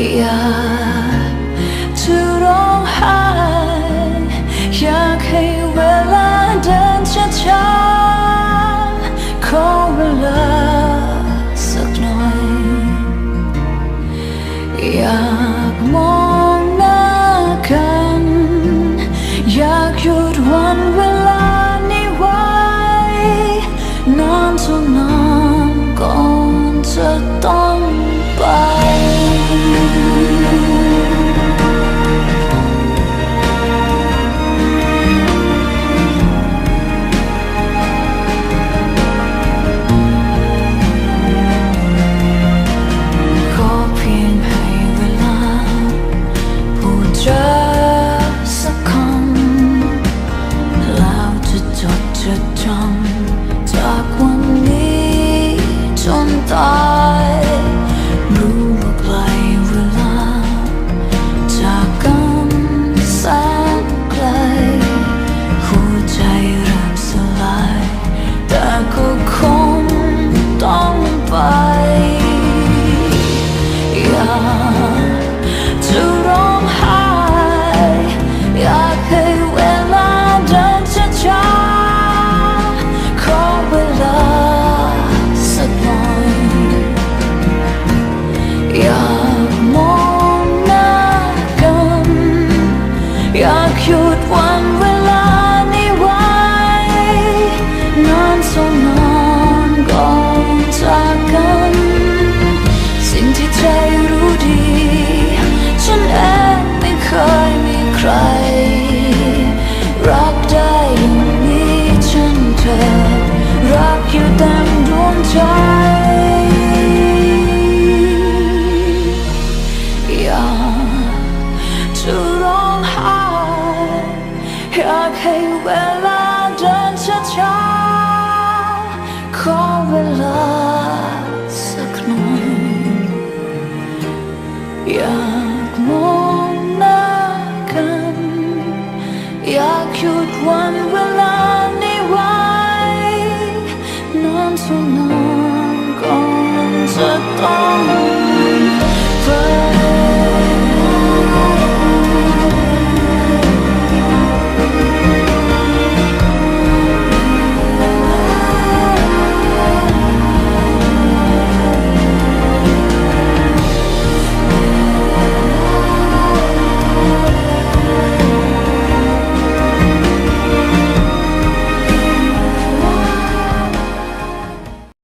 อยากจะร้องไห้อยากให้เวลาเดินช้าๆขอเวลาสักหน่อยอยากมอง อยากมองหน้ากัน อยากหยุดวัน 主动好，也可以为了人悄悄，可为了 saknoj, jak moj.